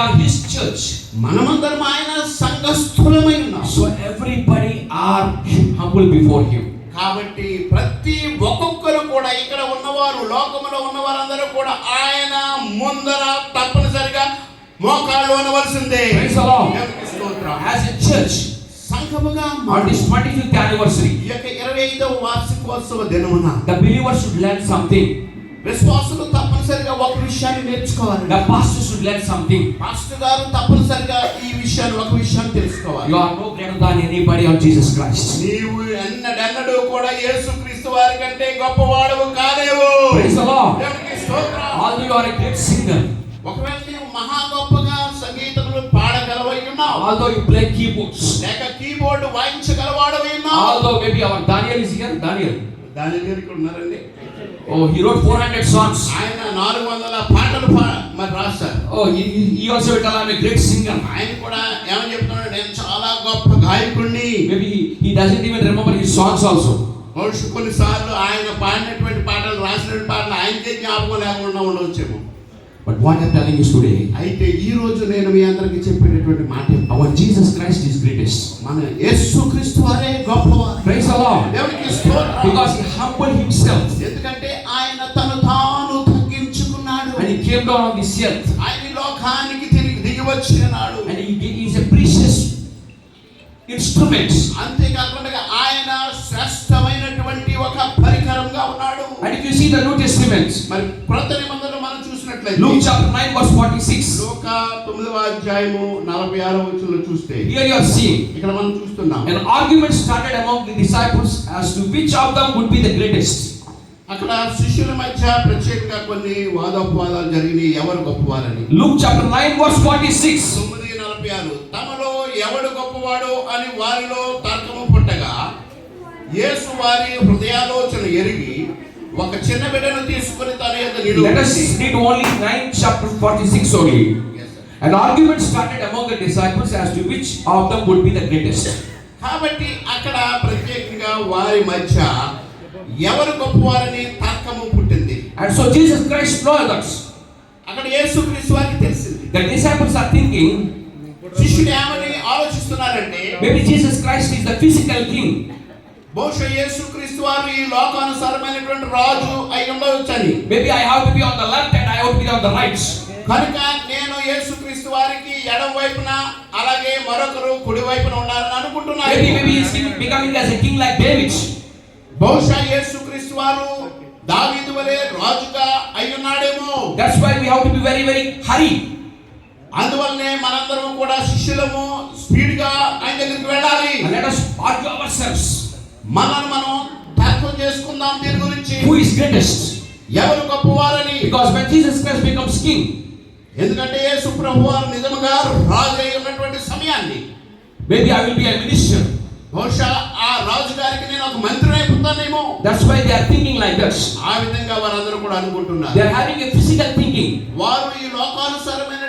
Are his church మనమందరం ఆయన సంఘస్థులమై ఉన్నాం. So everybody are humble before him కాబట్టి ప్రతి ఒక్కొక్కరు కూడా ఇక్కడ ఉన్నవారు లోకంలో ఉన్న వారందరూ కూడా ఆయన ముందర తప్పనిసరిగా మోకాళ్ళు అనవలసిందే. యాజ్ ఎ చర్చ్ ఇరవై ఐదవ వార్షికోత్సవ దినమున ద బిలీవర్స్ లెర్న్ సంథింగ్ తప్పనిసరిగా ఒక విషయాన్ని నేర్చుకోవాలి The pastor should learn something. Pastor గారు తప్పనిసరిగా ఈ విషయాన్ని ఒక విషయాన్ని తెలుసుకోవాలి You are no greater than anybody on Jesus Christ. నీవు ఎన్నడెన్నడూ కూడా యేసుక్రీస్తు వారి కంటే గొప్పవాడవు కాదేవు Praise the Lord. దేవునికి స్తోత్రం. Although you are a great singer, ఒకవేళ నీవు మహా గొప్పగా సంగీతములు పాడగలవై ఉన్నావు although you play keyboards, లేక కీబోర్డ్ వాయించగలవాడవై ఉన్నావు although maybe our Daniel is here, Daniel. దాని దగ్గర ఇక్కడ ఉన్నారండి Oh, he wrote 400 songs. ఆయన నాలుగు వందల పాటలు మరి he also will tell I'm a great singer. ఆయన కూడా ఏమని చెప్తున్నాడు నేను చాలా గొప్ప గాయకుడిని he, he doesn't even remember his songs also. బహుశా కొన్నిసార్లు ఆయన పాడినటువంటి పాటలు రాసినటువంటి పాటలు ఆయనకే జ్ఞాపకం లేకుండా ఉండవచ్చేమో but what are telling us today అయితే ఈ రోజు నేను మీ అందరికి చెప్పేటటువంటి మాట our Jesus Christ is greatest మన యేసు క్రీస్తు వారే గొప్ప ప్రైస్ అలా దేవునికి స్తోత్రం. బికాజ్ హి హంబుల్ హింసెల్ఫ్ ఎందుకంటే ఆయన తన తాను తగ్గించుకున్నాడు. అని came down on this earth ఆయన లోకానికి తిరిగి దిగివచ్చి అన్నాడు and he is a precious instruments అంతే కాకుండా ఆయన శ్రేష్టమైనటువంటి ఒక పరికరంగా ఉన్నాడు. And you see the new testaments మరి ప్రతనే చూసినట్లయితే Luke chapter 9, verse 46, లోక తొమ్మిదవ అధ్యాయము నలభై ఆరో వచనంలో చూస్తే here you are seeing. ఇక్కడ మనం చూస్తున్నాం. An argument started among the disciples as to which of them would be the greatest. అక్కడ శిష్యుల మధ్య ప్రత్యేకంగా కొన్ని వాదోపవాదాలు జరిగినాయి. ఎవరు గొప్పవారని? Luke chapter 9, verse 46. తొమ్మిది నలభై ఆరు. తమలో ఎవడు గొప్పవాడు అని వారిలో తర్కము పుట్టగా యేసు వారి హృదయాలోచన ఎరిగి ఒక చిన్న బిడ్డను తీసుకుని తన యొక్క Let us read only 9 chapter 46 only. An argument started among the disciples as to which of them would be the greatest. కాబట్టి అక్కడ ప్రత్యేకంగా వారి మధ్య ఎవరు గొప్పవారని తర్కము పుట్టింది And so Jesus Christ knows that. అక్కడ యేసుక్రీస్తు వారికి తెలిసింది The disciples are thinking శిష్యుడు ఏమని ఆలోచిస్తున్నారంటే maybe Jesus Christ is the physical king. బహుశా యేసు క్రీస్తు వారు ఈ లోకానుసారమైనటువంటి రాజు అయి ఉండవచ్చు అని maybe I have to be on the left and I have to be on the right కనుక నేను యేసు క్రీస్తు వారికి ఎడమ వైపున అలాగే మరొకరు కుడి వైపున ఉండాలని అనుకుంటున్నాను. Maybe maybe he is becoming as a king like David బహుశా యేసు క్రీస్తు వారు దావీదు వలె రాజుగా అయ్యున్నాడేమో that's why we have to be very very hurry అందువల్లనే మనందరం కూడా శిష్యులము స్పీడ్గా ఆయన దగ్గరికి వెళ్ళాలి. Let us argue our selfs మనల్ని మనం తత్వం చేసుకుందాం దీని గురించి. హూ ఇస్ గ్రేటెస్ట్ ఎవరు గొప్పవారని. Because when Jesus Christ becomes king ఎందుకంటే యేసు ప్రభు వారు నిజముగా రాజు ఉన్నటువంటి సమయాన్ని. Maybe I will be a minister బహుశా ఆ రాజు గారికి నేను ఒక మంత్రి అయిపోతానేమో. That's why they are thinking like that ఆ విధంగా వారందరూ కూడా అనుకుంటున్నారు. They are having a physical thinking వారు ఈ లోకానుసారమైన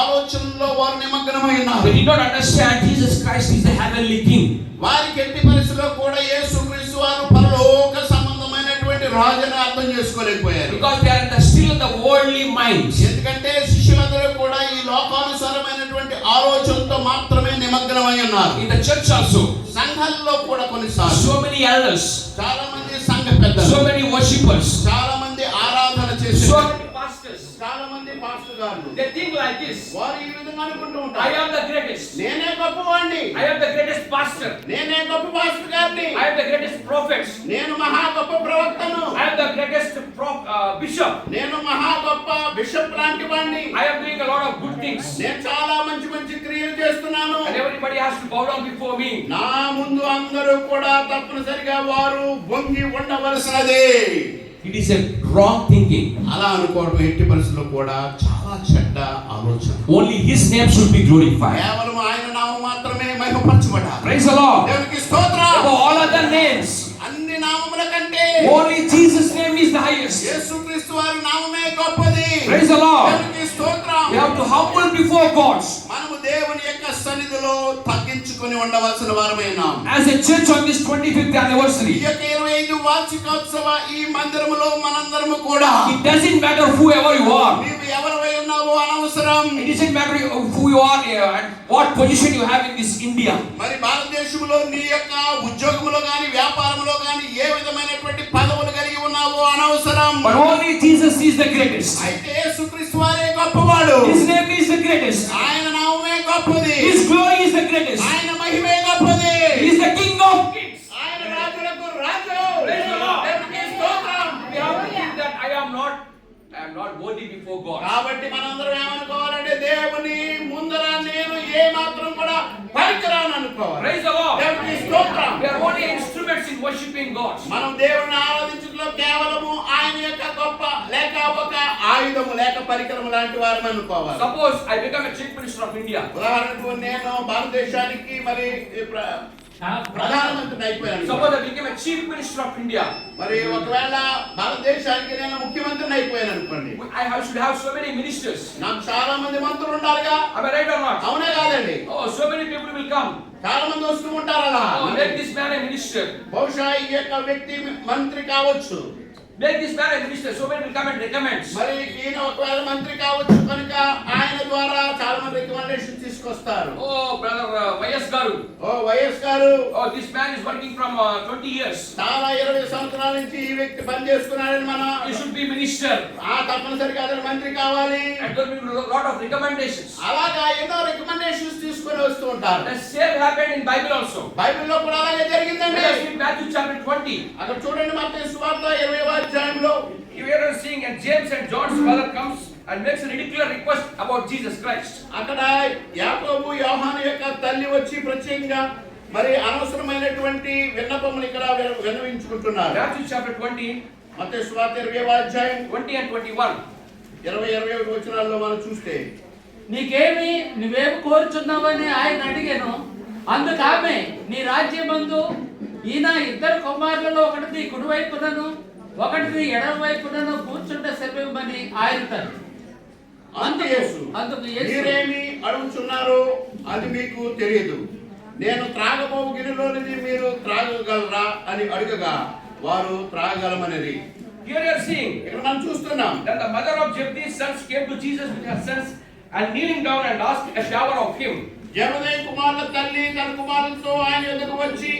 ఆలోచనలో వారు నిమగ్నమై ఉన్నారు. He don't understand Jesus Christ is the heavenly king వారికి ఎట్టి పరిస్థితిలో కూడా యేసుక్రీస్తు వారు పరలోక సంబంధమైనటువంటి రాజును అర్థం చేసుకోలేకపోయారు. Because they are the still the worldly mind ఎందుకంటే శిష్యులందరూ కూడా ఈ లోకానుసారమైనటువంటి ఆలోచనతో మాత్రమే నిమగ్నమై ఉన్నారు. ఇన్ ద చర్చ్ ఆల్సో సంఘంలో కూడా కొన్నిసార్లు. సో మెనీ ఎల్డర్స్ చాలా మంది సంఘ పెద్దలు. సో మెనీ వర్షిపర్స్ చాలా మంది ఆరాధన చేసే చాలా మంది పాస్టర్ గారు దే థింక్ లైక్ దిస్ వారు ఈ విధంగా అనుకుంటూ ఉంటారు. ఐ యామ్ ద గ్రేటెస్ట్ నేనే గొప్ప వాడిని I am the greatest pastor నేనే గొప్ప పాస్టర్ గారిని. I am the greatest prophet నేను మహా గొప్ప ప్రవక్తను. I am the greatest bishop నేను మహా గొప్ప బిషప్ లాంటి వాడిని I am doing a lot of good things నేను చాలా మంచి మంచి క్రియలు చేస్తున్నాను. And everybody has to bow down before me నా ముందు అందరూ కూడా తప్పనిసరిగా వారు వంగి ఉండవలసినదే. It is a wrong thinking. అలా అనుకోవడం ఎట్టి పరిస్థితుల్లో కూడా చాలా చెడ్డ ఆలోచన Only His name should be glorified. కేవలం ఆయన నామం మాత్రమే మహిమపరచబడాలి Praise the Lord. దేవునికి స్తోత్రం all other names, అన్ని నామముల కంటే only Jesus' name is the highest. యేసుక్రీస్తు వారి నామమే గొప్పది Praise the Lord. దేవునికి స్తోత్రం We have to humble before God. మనము దేవుని యొక్క సన్నిధిలో తగ్గించుకొని ఉండవలసిన వారమైనాం As a church on this 25th ఈ anniversary, యొక్క ఇరవై ఐదు వార్షికోత్సవ ఈ మందిరములో మనందరము కూడా it doesn't matter whoever you are. నీవు ఎవరివై ఉన్నావో అనవసరం అవసరం It doesn't matter who you are uh, and what position you have in this India. మరి భారతదేశంలో నీ యొక్క ఉద్యోగంలో కానీ వ్యాపారంలో కానీ ఏ విధమైనటువంటి పదవులు కలిగి ఉన్నావో అనవసరం But only Jesus is the greatest. అయితే యేసుక్రీస్తు వారే గొప్పవాడు His name is the greatest. ఆయన నామమే గొప్పది His glory is the greatest. ఆయన మహిమే గొప్పది He is the King of kings. ఆయన రాజులకు రాజు Praise the Lord. దేవునికి స్తోత్రం. We have to think that I am not, I am not worthy before God. కాబట్టి మనందరం ఏమనుకోవాలంటే దేవుని ముందర నేను ఏ మాత్రం కూడా పనికిరాను అనుకోవాలి Praise the Lord. దేవునికి స్తోత్రం We are only instruments in worshiping God. మనం దేవుని ఆరాధించడంలో కేవలము ఆయన యొక్క గొప్ప లేక ఒక ఆయుధము లేక పరికరం లాంటి వారిని అనుకోవాలి. Suppose I become chief minister of India ఉదాహరణకు నేను భారతదేశానికి మరి ప్రధానమంత్రి అయిపోయాను. Suppose I become chief minister of India మరి ఒకవేళ భారతదేశానికి నేను ముఖ్యమంత్రి అయిపోయాను అనుకోండి. I have should have so many ministers నాకు చాలా మంది మంత్రులు ఉండాలిగా. ఐ రైట్ ఆర్ నాట్ అవునే కాదండి. ఓ so many people will come చాలా మంది వస్తూ ఉంటారు అలా మినిస్టర్ బహుశా ఈ యొక్క వ్యక్తి మంత్రి కావచ్చు. Make this man a minister so many recommend recommends మరి ఈయన ఒక మంత్రి కావచ్చు కనుక ఆయన ద్వారా చాలా మంది రికమెండేషన్ తీసుకొస్తారు. ఓ బ్రదర్ వైఎస్ గారు. ఓ వైఎస్ గారు. ఓ this man is working from 20 years చాలా ఇరవై సంవత్సరాల నుంచి ఈ వ్యక్తి పని చేస్తున్నారని మన హి షుడ్ బి మినిస్టర్ ఆ తప్పనిసరిగా అతను మంత్రి కావాలి. లాట్ ఆఫ్ రికమెండేషన్స్ అలాగా ఎన్నో రికమెండేషన్స్ తీసుకొని వస్తూ ఉంటారు. Same happened in Bible also బైబిల్లో కూడా అలాగే జరిగిందండి. మాథ్యూ చాప్టర్ 20 అక్కడ చూడండి మాత్రం సువార్త 20 వచనం అధ్యాయంలో we are seeing and James and John's father comes and makes a ridiculous request about Jesus Christ. అక్కడ యాకోబు యోహాను యొక్క తల్లి వచ్చి ప్రత్యేకంగా మరి అనవసరమైనటువంటి విన్నపములు ఇక్కడ విన- విన్నవించుకుంటున్నారు Matthew chapter 20, మత్తయి సువార్త ఇరవై అధ్యాయం 20 and 21. ఇరవై ఇరవై ఒకటి వచనాల్లో మనం చూస్తే నీకేమి నువ్వేమి కోరుచున్నావని ఆయన అడిగాను అందుకు ఆమె నీ రాజ్యమందు ఈయన ఇద్దరు కుమారులలో ఒకటి నీ కుడివైపునను ఒకటి ఎడమ వైపునను కూర్చుంటే ఆయన తను అందుకు యేసు. అందుకు యేసు మీరేమి అడుగుచున్నారో అది మీకు తెలియదు నేను త్రాగబోవు గిరిలోనిది మీరు త్రాగగలరా అని అడగగా వారు త్రాగలమనేది. Here are seeing ఇక్కడ మనం చూస్తున్నాం. that the mother of Zebedee's sons came to Jesus with her sons and kneeling down and asked a shower of him. జమదయ్య కుమారుల తల్లి తన కుమారులతో ఆయన ఎదుగు వచ్చి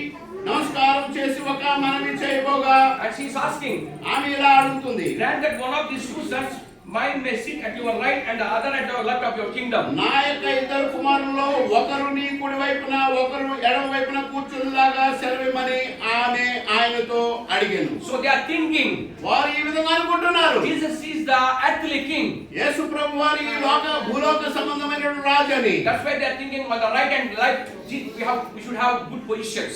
నమస్కారం చేసి ఒక మనవి చేయబోగా. అండ్ షీ ఇస్ ఆస్కింగ్ ఆమె ఇలా అడుగుతుంది. Grant that one of this to search my may at your right and other at your left of your kingdom నా యొక్క ఇద్దరు కుమారుల్లో ఒకరు నీ కుడి వైపున ఒకరు ఎడమ వైపున కూర్చున్నలాగా సెలవిమని ఆమె ఆయనతో అడిగాను. సో దే ఆర్ థింకింగ్ వారు ఈ విధంగా అనుకుంటున్నారు. Jesus is the earthly king Yesu ప్రభు వారి లోక భూలోక సంబంధమైన రాజు అని. That's why they are thinking the right and left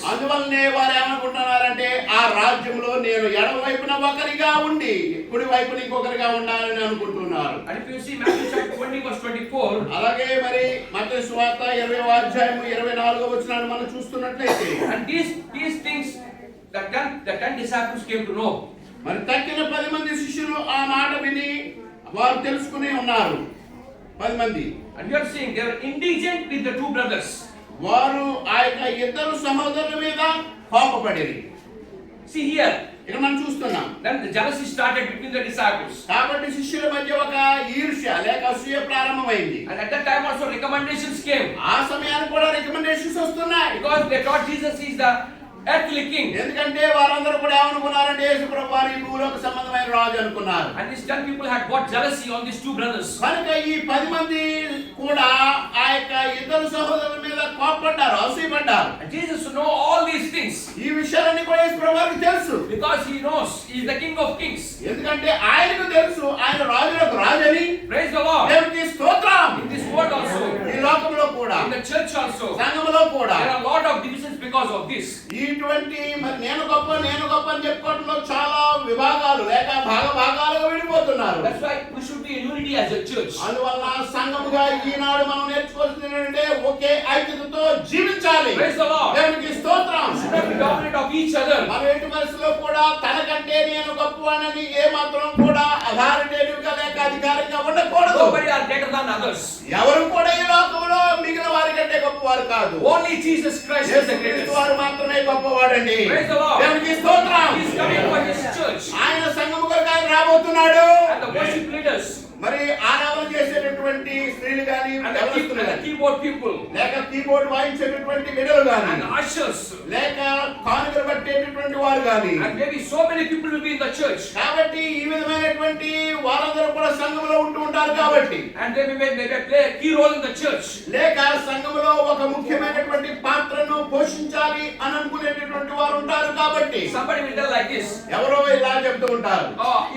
అందువల్లనే వారు ఏమనుకుంటున్నారంటే ఆ రాజ్యంలో నేను ఎడమ వైపున ఒకరిగా ఉండి కుడి వైపున ఇంకొకరిగా ఉండాలని అనుకుంటున్నారు. అలాగే మరి మత స్వార్థ ఇరవై అధ్యాయం ఇరవై నాలుగో వచ్చినాన్ని మనం చూస్తున్నట్లయితే మరి తక్కిన పది మంది శిష్యులు ఆ మాట విని వారు తెలుసుకునే ఉన్నారు. పది మంది. And you are seeing their intelligent with the two brothers వారు ఆ యొక్క ఇద్దరు సహోదరుల మీద కోపపడి సి హియర్ ఇక్కడ మనం చూస్తున్నాం. Jealousy start between the disciples కాబట్టి శిష్యుల మధ్య ఒక ఈర్ష్య లేక అసూయ ప్రారంభమైంది. And at the time also recommendations ఆ సమయానికి కూడా రికమెండేషన్స్ వస్తున్నాయి. Because they taught Jesus is the ఎందుకంటే అనుకున్నారండి యేసు ప్రభువారు ఈ భూలోక సంబంధమైన రాజు అనుకున్నారు. And this 10 people had got jealousy on this two brothers కనుక ఈ 10 మంది కూడా ఆ యొక్క ఇద్దరు సహోదరుల మీద కోపపడ్డారు అసూయపడ్డారు Jesus know all these things ఈ విషయాలన్నీ కూడా యేసు ప్రభువారు తెలుసు. Because he knows he is the king of kings ఎందుకంటే ఆయనకు తెలుసు ఆయన రాజులకు రాజని. ప్రైజ్ ద లార్డ్ ఇటువంటి మరి నేను గొప్ప నేను గొప్ప అని చెప్పుకోవడంలో చాలా విభాగాలు లేక భాగ భాగాలుగా విడిపోతున్నారు That's why we should be in unity as a church. అందువల్ల సంఘముగా ఈనాడు మనం నేర్చుకోవాల్సింది ఏంటంటే ఒకే ఐక్యతతో జీవించాలి Praise the Lord. దేవునికి స్తోత్రం other. మన ఎటు మనసులో కూడా తనకంటే నేను గొప్పవానని ఏ మాత్రం కూడా అథారిటేటివ్గా లేక అధికారిగా ఉండకూడదు. ఎవరు కూడా ఈ లోకంలో మిగిలిన వారి కంటే గొప్పవారు కాదు Jesus Christ is the యేసుక్రీస్తు greatest. వారు మాత్రమే గొప్పవాడండి Praise the Lord. దేవునికి స్తోత్రం He is coming for his church ఆయన సంఘము కొరకు ఆయన రాబోతున్నాడు and ఫాదర్స్ మరి ఆరాధన చేసేటటువంటి స్త్రీలు గాని కీబోర్డ్ పీపుల్ లేక కీబోర్డ్ వాయించేటటువంటి మిడలు గాని ఆషర్స్ లేక కానుకలు పట్టేటటువంటి వారు గాని. Maybe so many people be the church కాబట్టి ఈ విధమైనటువంటి వారందరూ కూడా సంఘంలో ఉంటూ ఉంటారు కాబట్టి. అంటే they may play key role in the church లేక సంఘంలో ఒక ముఖ్యమైనటువంటి పా నన్ను పోషించాలి అని అనుకునేటటువంటి వారు ఉంటారు కాబట్టి. Somebody will tell like this ఎవరో ఇలా చెప్తూ ఉంటారు.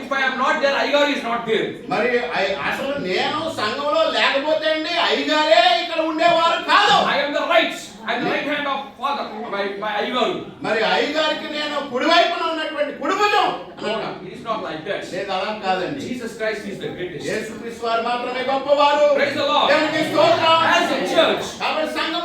If I am not there గార్ is not there మరి అసలు నేను సంఘంలో లేకపోతే అండి ఐ గారే ఇక్కడ ఉండేవారు కాదు. ఐ యామ్ ద రైట్స్ మరి ఐ గారికి నేను కుడివైపున ఉన్నటువంటి కుడి వైపున ఉన్నటువంటి కుడుబుజం మాత్రమే గొప్పవారు. కాబట్టి సంఘం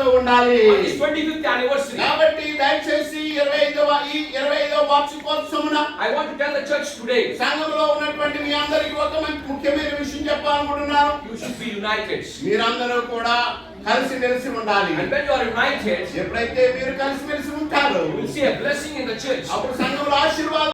ఐక్యతతో ఉండాలి on this 25th anniversary. కాబట్టి దయచేసి ఇరవై ఐదవ ఈ ఇరవై ఐదవ వార్షికోత్సవమున I want to tell the church today, సంఘంలో ఉన్నటువంటి మీ అందరికీ ఒక మంచి ముఖ్యమైన విషయం చెప్పాలనుకుంటున్నాను you should be united. మీరందరూ కూడా కలిసి మెలిసి ఉండాలి And when you are united, ఎప్పుడైతే మీరు కలిసి మెలిసి ఉంటారో you will see a blessing in the church. అప్పుడు సంఘంలో ఆశీర్వాదం